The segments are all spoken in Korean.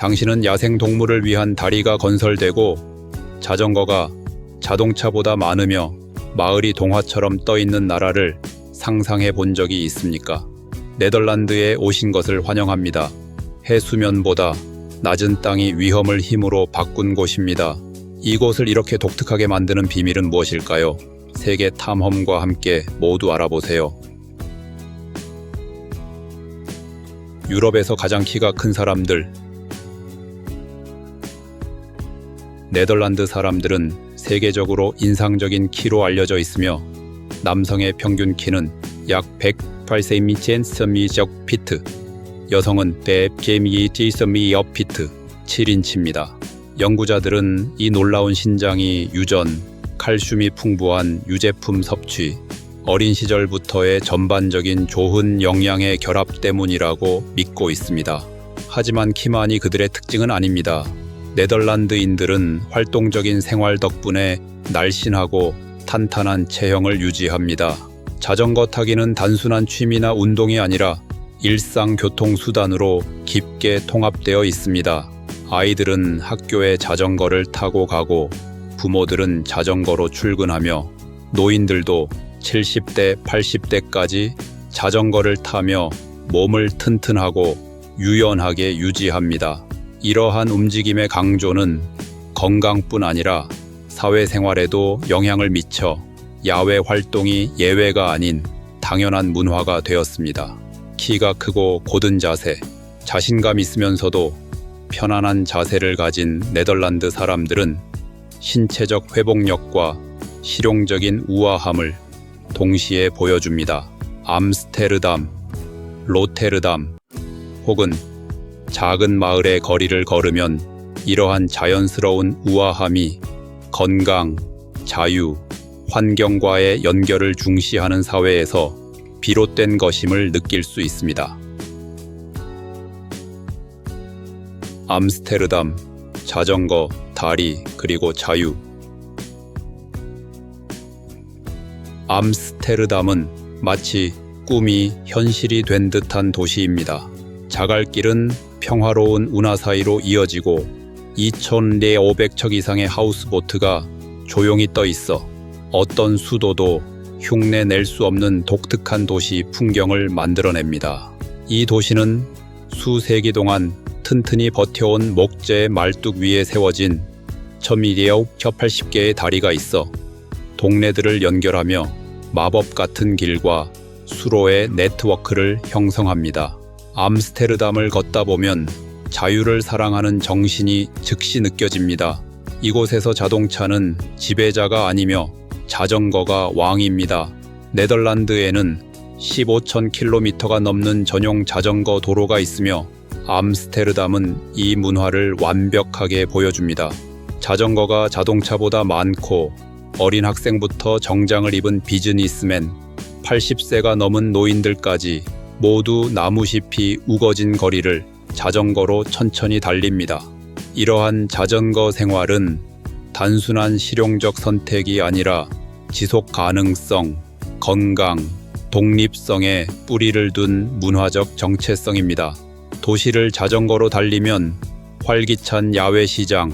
당신은 야생 동물을 위한 다리가 건설되고 자전거가 자동차보다 많으며 마을이 동화처럼 떠 있는 나라를 상상해 본 적이 있습니까? 네덜란드에 오신 것을 환영합니다. 해수면보다 낮은 땅이 위험을 힘으로 바꾼 곳입니다. 이곳을 이렇게 독특하게 만드는 비밀은 무엇일까요? 세계 탐험과 함께 모두 알아보세요. 유럽에서 가장 키가 큰 사람들. 네덜란드 사람들은 세계적으로 인상적인 키로 알려져 있으며 남성의 평균 키는 약 108cm 피트, 여성은 100cm 피트, 7인치입니다. 연구자들은 이 놀라운 신장이 유전, 칼슘이 풍부한 유제품 섭취, 어린 시절부터의 전반적인 좋은 영양의 결합 때문이라고 믿고 있습니다. 하지만 키만이 그들의 특징은 아닙니다. 네덜란드인들은 활동적인 생활 덕분에 날씬하고 탄탄한 체형을 유지합니다. 자전거 타기는 단순한 취미나 운동이 아니라 일상 교통수단으로 깊게 통합되어 있습니다. 아이들은 학교에 자전거를 타고 가고 부모들은 자전거로 출근하며 노인들도 70대, 80대까지 자전거를 타며 몸을 튼튼하고 유연하게 유지합니다. 이러한 움직임의 강조는 건강뿐 아니라 사회생활에도 영향을 미쳐 야외 활동이 예외가 아닌 당연한 문화가 되었습니다. 키가 크고 곧은 자세, 자신감 있으면서도 편안한 자세를 가진 네덜란드 사람들은 신체적 회복력과 실용적인 우아함을 동시에 보여줍니다. 암스테르담, 로테르담 혹은 작은 마을의 거리를 걸으면 이러한 자연스러운 우아함이 건강, 자유, 환경과의 연결을 중시하는 사회에서 비롯된 것임을 느낄 수 있습니다. 암스테르담, 자전거, 다리, 그리고 자유. 암스테르담은 마치 꿈이 현실이 된 듯한 도시입니다. 자갈길은 평화로운 운하 사이로 이어지고 2,500척 이상의 하우스보트가 조용히 떠 있어 어떤 수도도 흉내 낼 수 없는 독특한 도시 풍경을 만들어냅니다. 이 도시는 수세기 동안 튼튼히 버텨온 목재 말뚝 위에 세워진 1,280개의 다리가 있어 동네들을 연결하며 마법 같은 길과 수로의 네트워크를 형성합니다. 암스테르담을 걷다 보면 자유를 사랑하는 정신이 즉시 느껴집니다. 이곳에서 자동차는 지배자가 아니며 자전거가 왕입니다. 네덜란드에는 15,000km가 넘는 전용 자전거 도로가 있으며 암스테르담은 이 문화를 완벽하게 보여줍니다. 자전거가 자동차보다 많고 어린 학생부터 정장을 입은 비즈니스맨, 80세가 넘은 노인들까지 모두 나무잎이 우거진 거리를 자전거로 천천히 달립니다. 이러한 자전거 생활은 단순한 실용적 선택이 아니라 지속 가능성, 건강, 독립성에 뿌리를 둔 문화적 정체성입니다. 도시를 자전거로 달리면 활기찬 야외 시장,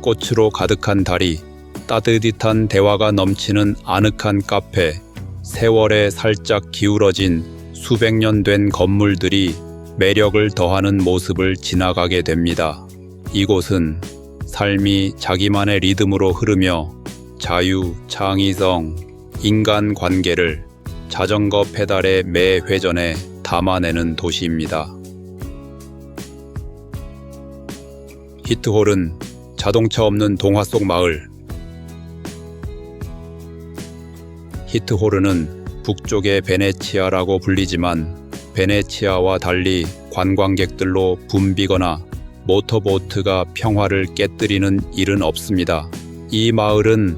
꽃으로 가득한 다리, 따뜻한 대화가 넘치는 아늑한 카페, 세월에 살짝 기울어진 수백 년 된 건물들이 매력을 더하는 모습을 지나가게 됩니다. 이곳은 삶이 자기만의 리듬으로 흐르며 자유, 창의성, 인간 관계를 자전거 페달의 매 회전에 담아내는 도시입니다. 히트홀은 자동차 없는 동화 속 마을. 히트호르는 북쪽의 베네치아라고 불리지만 베네치아와 달리 관광객들로 붐비거나 모터보트가 평화를 깨뜨리는 일은 없습니다. 이 마을은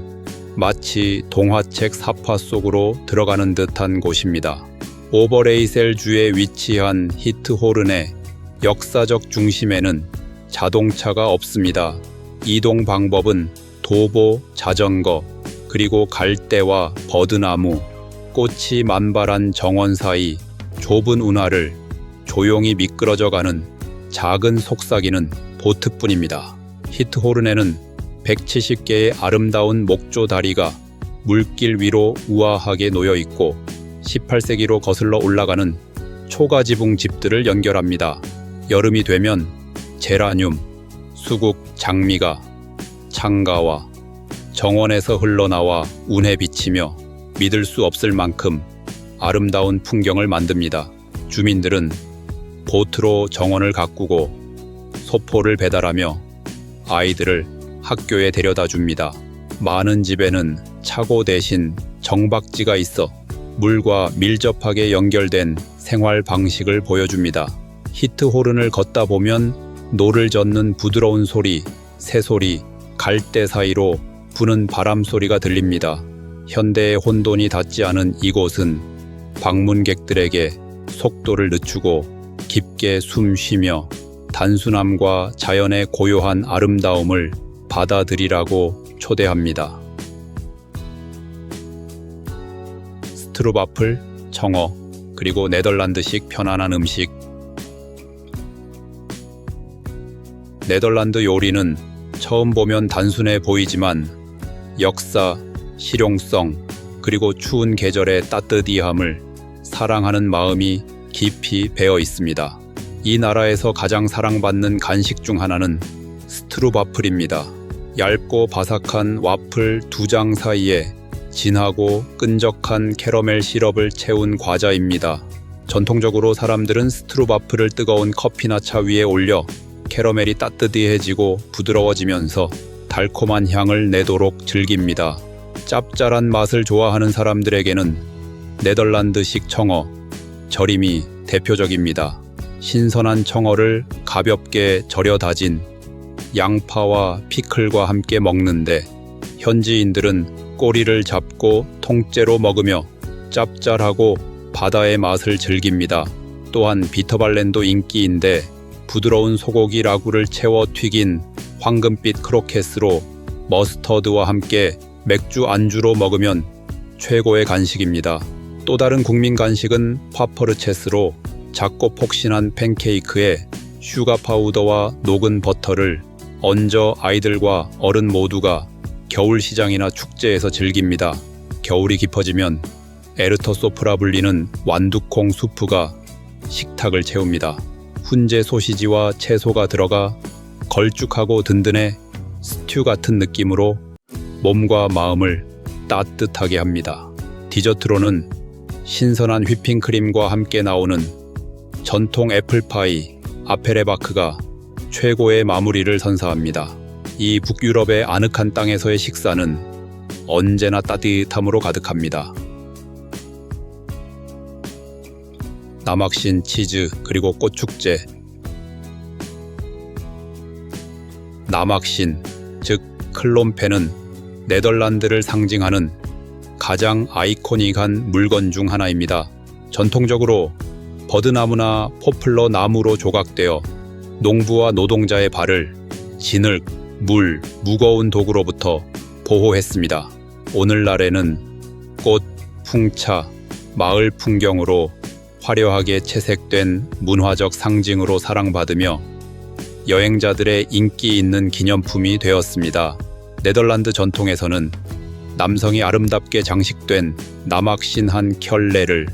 마치 동화책 사파 속으로 들어가는 듯한 곳입니다. 오버레이셀 주에 위치한 히트호른의 역사적 중심에는 자동차가 없습니다. 이동 방법은 도보, 자전거, 그리고 갈대와 버드나무, 꽃이 만발한 정원 사이 좁은 운하를 조용히 미끄러져 가는 작은 속삭이는 보트뿐입니다. 히트호른에는 170개의 아름다운 목조 다리가 물길 위로 우아하게 놓여 있고 18세기로 거슬러 올라가는 초가지붕 집들을 연결합니다. 여름이 되면 제라늄, 수국, 장미가 창가와 정원에서 흘러나와 운해 비치며 믿을 수 없을 만큼 아름다운 풍경을 만듭니다. 주민들은 보트로 정원을 가꾸고 소포를 배달하며 아이들을 학교에 데려다 줍니다. 많은 집에는 차고 대신 정박지가 있어 물과 밀접하게 연결된 생활 방식을 보여줍니다. 히트호른을 걷다 보면 노를 젓는 부드러운 소리, 새소리, 갈대 사이로 부는 바람 소리가 들립니다. 현대의 혼돈이 닿지 않은 이곳은 방문객들에게 속도를 늦추고 깊게 숨 쉬며 단순함과 자연의 고요한 아름다움을 받아들이라고 초대합니다. 스트루바플, 청어, 그리고 네덜란드식 편안한 음식. 네덜란드 요리는 처음 보면 단순해 보이지만 역사, 실용성, 그리고 추운 계절의 따뜻이함을 사랑하는 마음이 깊이 배어 있습니다. 이 나라에서 가장 사랑받는 간식 중 하나는 스트루바플입니다. 얇고 바삭한 와플 두 장 사이에 진하고 끈적한 캐러멜 시럽을 채운 과자입니다. 전통적으로 사람들은 스트루바플을 뜨거운 커피나 차 위에 올려 캐러멜이 따뜻해지고 부드러워지면서 달콤한 향을 내도록 즐깁니다. 짭짤한 맛을 좋아하는 사람들에게는 네덜란드식 청어, 절임이 대표적입니다. 신선한 청어를 가볍게 절여 다진 양파와 피클과 함께 먹는데 현지인들은 꼬리를 잡고 통째로 먹으며 짭짤하고 바다의 맛을 즐깁니다. 또한 비터발렌도 인기인데 부드러운 소고기 라구를 채워 튀긴 황금빛 크로켓으로 머스터드와 함께 맥주 안주로 먹으면 최고의 간식입니다. 또 다른 국민 간식은 파퍼르체스로 작고 폭신한 팬케이크에 슈가 파우더와 녹은 버터를 얹어 아이들과 어른 모두가 겨울 시장이나 축제에서 즐깁니다. 겨울이 깊어지면 에르터 소프라 불리는 완두콩 수프가 식탁을 채웁니다. 훈제 소시지와 채소가 들어가 걸쭉하고 든든해 스튜 같은 느낌으로 몸과 마음을 따뜻하게 합니다. 디저트로는 신선한 휘핑크림과 함께 나오는 전통 애플파이 아페레바크가 최고의 마무리를 선사합니다. 이 북유럽의 아늑한 땅에서의 식사는 언제나 따뜻함으로 가득합니다. 남학신 치즈 그리고 꽃축제 남학신 즉 클롬페는 네덜란드를 상징하는 가장 아이코닉한 물건 중 하나입니다. 전통적으로 버드나무나 포플러 나무로 조각되어 농부와 노동자의 발을 진흙, 물, 무거운 도구로부터 보호했습니다. 오늘날에는 꽃, 풍차, 마을 풍경으로 화려하게 채색된 문화적 상징으로 사랑받으며 여행자들의 인기 있는 기념품이 되었습니다. 네덜란드 전통에서는 남성이 아름답게 장식된 남학신 한 켤레를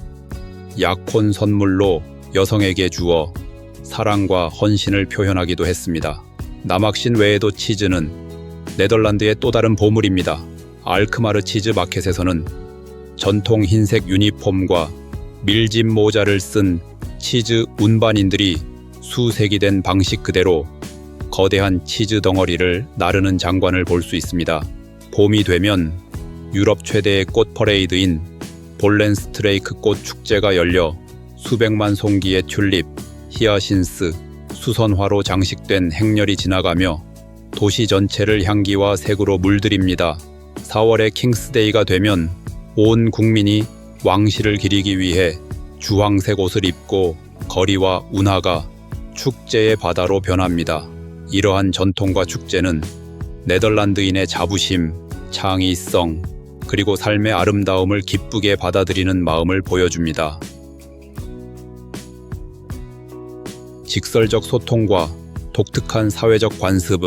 약혼 선물로 여성에게 주어 사랑과 헌신을 표현하기도 했습니다. 남학신 외에도 치즈는 네덜란드의 또 다른 보물입니다. 알크마르 치즈 마켓에서는 전통 흰색 유니폼과 밀짚 모자를 쓴 치즈 운반인들이 수색이 된 방식 그대로 거대한 치즈 덩어리를 나르는 장관을 볼 수 있습니다. 봄이 되면 유럽 최대의 꽃 퍼레이드인 볼렌스트레이크 꽃 축제가 열려 수백만 송기의 튤립, 히아신스, 수선화로 장식된 행렬이 지나가며 도시 전체를 향기와 색으로 물들입니다. 4월의 킹스데이가 되면 온 국민이 왕실을 기리기 위해 주황색 옷을 입고 거리와 운하가 축제의 바다로 변합니다. 이러한 전통과 축제는 네덜란드인의 자부심, 창의성, 그리고 삶의 아름다움을 기쁘게 받아들이는 마음을 보여줍니다. 직설적 소통과 독특한 사회적 관습.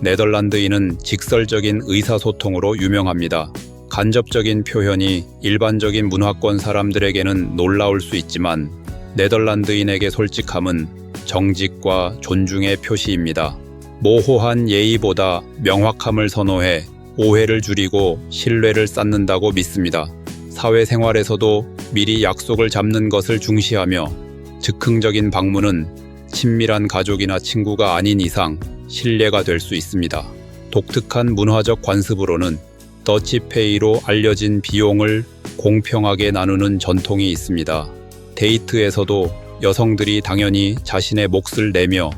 네덜란드인은 직설적인 의사소통으로 유명합니다. 간접적인 표현이 일반적인 문화권 사람들에게는 놀라울 수 있지만 네덜란드인에게 솔직함은 정직과 존중의 표시입니다. 모호한 예의보다 명확함을 선호해 오해를 줄이고 신뢰를 쌓는다고 믿습니다. 사회생활에서도 미리 약속을 잡는 것을 중시하며 즉흥적인 방문은 친밀한 가족이나 친구가 아닌 이상 신뢰가 될 수 있습니다. 독특한 문화적 관습으로는 더치페이로 알려진 비용을 공평하게 나누는 전통이 있습니다. 데이트에서도 여성들이 당연히 자신의 몫을 내며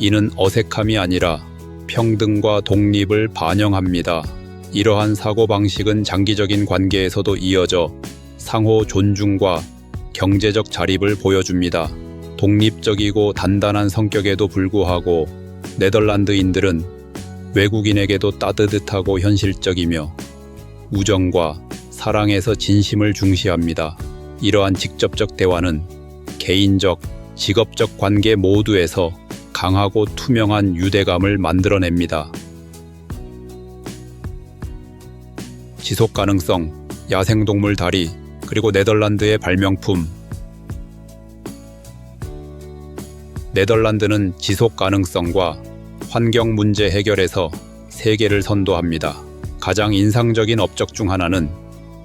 이는 어색함이 아니라 평등과 독립을 반영합니다. 이러한 사고방식은 장기적인 관계에서도 이어져 상호 존중과 경제적 자립을 보여줍니다. 독립적이고 단단한 성격에도 불구하고 네덜란드인들은 외국인에게도 따뜻하고 현실적이며 우정과 사랑에서 진심을 중시합니다. 이러한 직접적 대화는 개인적, 직업적 관계 모두에서 강하고 투명한 유대감을 만들어냅니다. 지속 가능성, 야생동물 다리, 그리고 네덜란드의 발명품. 네덜란드는 지속 가능성과 환경 문제 해결에서 세계를 선도합니다. 가장 인상적인 업적 중 하나는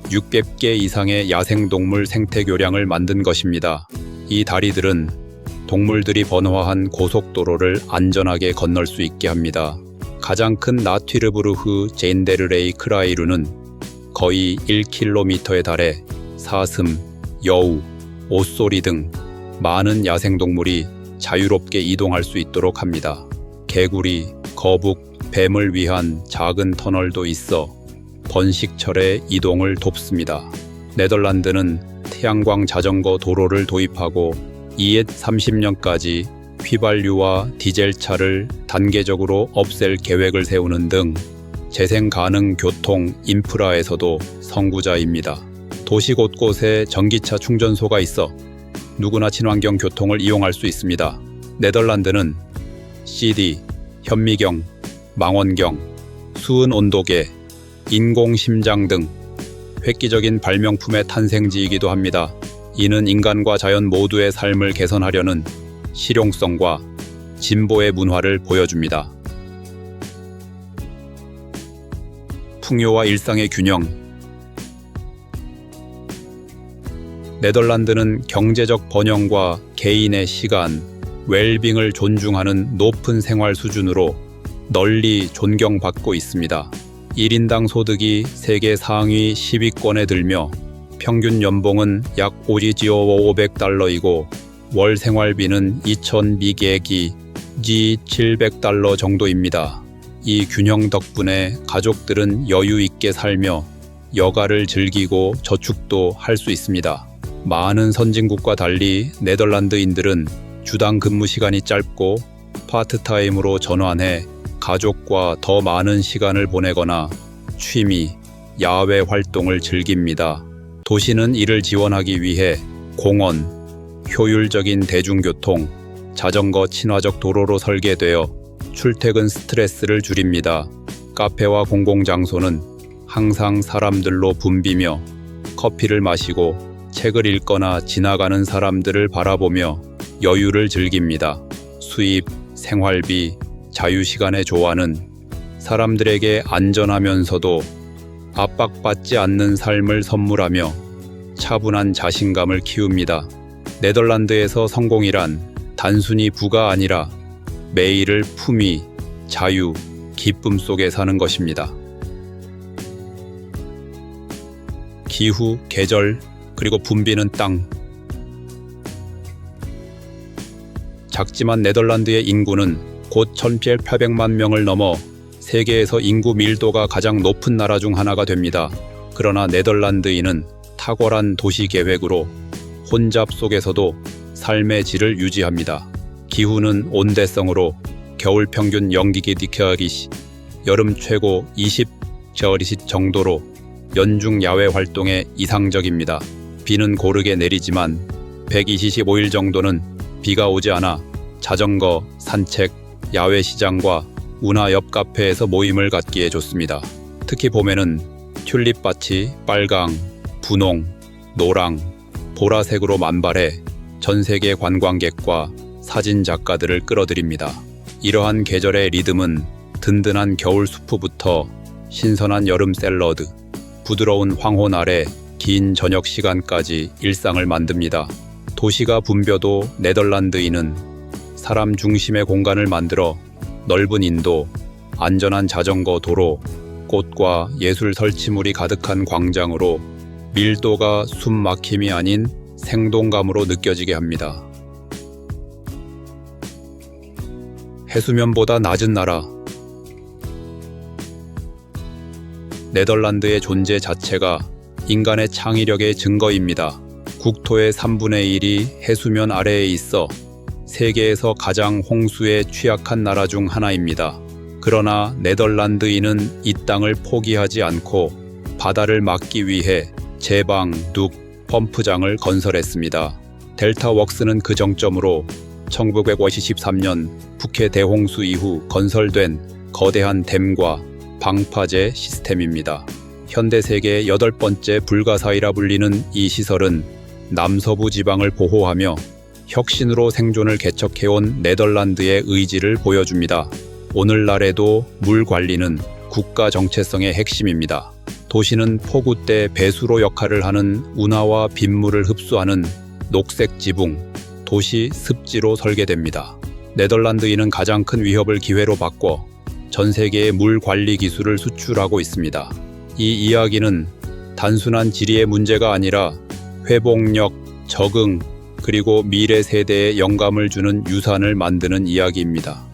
600개 이상의 야생동물 생태교량을 만든 것입니다. 이 다리들은 동물들이 번화한 고속도로를 안전하게 건널 수 있게 합니다. 가장 큰 나튀르부르흐 제인데르레이 크라이루는 거의 1km에 달해 사슴, 여우, 옷소리 등 많은 야생동물이 자유롭게 이동할 수 있도록 합니다. 개구리, 거북, 뱀을 위한 작은 터널도 있어 번식철의 이동을 돕습니다. 네덜란드는 태양광 자전거 도로를 도입하고 이에 30년까지 휘발유와 디젤차를 단계적으로 없앨 계획을 세우는 등 재생 가능 교통 인프라에서도 선구자입니다. 도시 곳곳에 전기차 충전소가 있어 누구나 친환경 교통을 이용할 수 있습니다. 네덜란드는 CD, 현미경, 망원경, 수은 온도계, 인공 심장 등 획기적인 발명품의 탄생지이기도 합니다. 이는 인간과 자연 모두의 삶을 개선하려는 실용성과 진보의 문화를 보여줍니다. 풍요와 일상의 균형 네덜란드는 경제적 번영과 개인의 시간, 웰빙을 존중하는 높은 생활 수준으로 널리 존경받고 있습니다. 1인당 소득이 세계 상위 10위권에 들며 평균 연봉은 약 오지지오 500달러이고 월 생활비는 2,000미개기 지 700달러 정도입니다. 이 균형 덕분에 가족들은 여유 있게 살며 여가를 즐기고 저축도 할 수 있습니다. 많은 선진국과 달리 네덜란드인들은 주당 근무 시간이 짧고 파트타임으로 전환해 가족과 더 많은 시간을 보내거나 취미, 야외 활동을 즐깁니다. 도시는 이를 지원하기 위해 공원, 효율적인 대중교통, 자전거 친화적 도로로 설계되어 출퇴근 스트레스를 줄입니다. 카페와 공공장소는 항상 사람들로 붐비며 커피를 마시고 책을 읽거나 지나가는 사람들을 바라보며 여유를 즐깁니다. 수입, 생활비, 자유시간의 조화는 사람들에게 안전하면서도 압박받지 않는 삶을 선물하며 차분한 자신감을 키웁니다. 네덜란드에서 성공이란 단순히 부가 아니라 매일을 품위, 자유, 기쁨 속에 사는 것입니다. 기후, 계절, 그리고 붐비는 땅. 작지만 네덜란드의 인구는 곧 1,800만 명을 넘어 세계에서 인구 밀도가 가장 높은 나라 중 하나가 됩니다. 그러나 네덜란드인은 탁월한 도시 계획으로 혼잡 속에서도 삶의 질을 유지합니다. 기후는 온대성으로 겨울 평균 영기기 디케아기시, 여름 최고 20 저리시 정도로 연중 야외 활동에 이상적입니다. 비는 고르게 내리지만 125일 정도는 비가 오지 않아 자전거, 산책, 야외 시장과 운하 옆 카페에서 모임을 갖기에 좋습니다. 특히 봄에는 튤립밭이 빨강, 분홍, 노랑, 보라색으로 만발해 전 세계 관광객과 사진 작가들을 끌어들입니다. 이러한 계절의 리듬은 든든한 겨울 수프부터 신선한 여름 샐러드, 부드러운 황혼 아래 긴 저녁 시간까지 일상을 만듭니다. 도시가 붐벼도 네덜란드인은 사람 중심의 공간을 만들어 넓은 인도, 안전한 자전거 도로, 꽃과 예술 설치물이 가득한 광장으로 밀도가 숨 막힘이 아닌 생동감으로 느껴지게 합니다. 해수면보다 낮은 나라. 네덜란드의 존재 자체가 인간의 창의력의 증거입니다. 국토의 3분의 1이 해수면 아래에 있어 세계에서 가장 홍수에 취약한 나라 중 하나입니다. 그러나 네덜란드인은 이 땅을 포기하지 않고 바다를 막기 위해 제방, 둑, 펌프장을 건설했습니다. 델타 웍스는 그 정점으로 1953년 북해 대홍수 이후 건설된 거대한 댐과 방파제 시스템입니다. 현대 세계의 여덟 번째 불가사의라 불리는 이 시설은 남서부 지방을 보호하며 혁신으로 생존을 개척해온 네덜란드의 의지를 보여줍니다. 오늘날에도 물 관리는 국가 정체성의 핵심입니다. 도시는 폭우 때 배수로 역할을 하는 운하와 빗물을 흡수하는 녹색 지붕, 도시 습지로 설계됩니다. 네덜란드인은 가장 큰 위협을 기회로 바꿔 전 세계의 물 관리 기술을 수출하고 있습니다. 이 이야기는 단순한 지리의 문제가 아니라 회복력, 적응, 그리고 미래 세대에 영감을 주는 유산을 만드는 이야기입니다.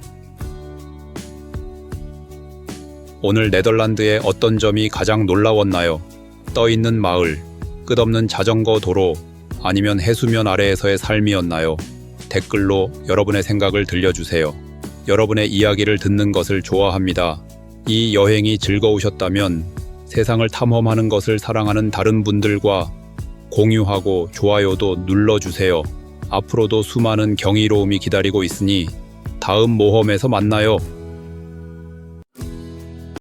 오늘 네덜란드의 어떤 점이 가장 놀라웠나요? 떠 있는 마을, 끝없는 자전거 도로, 아니면 해수면 아래에서의 삶이었나요? 댓글로 여러분의 생각을 들려주세요. 여러분의 이야기를 듣는 것을 좋아합니다. 이 여행이 즐거우셨다면 세상을 탐험하는 것을 사랑하는 다른 분들과 공유하고 좋아요도 눌러주세요. 앞으로도 수많은 경이로움이 기다리고 있으니 다음 모험에서 만나요.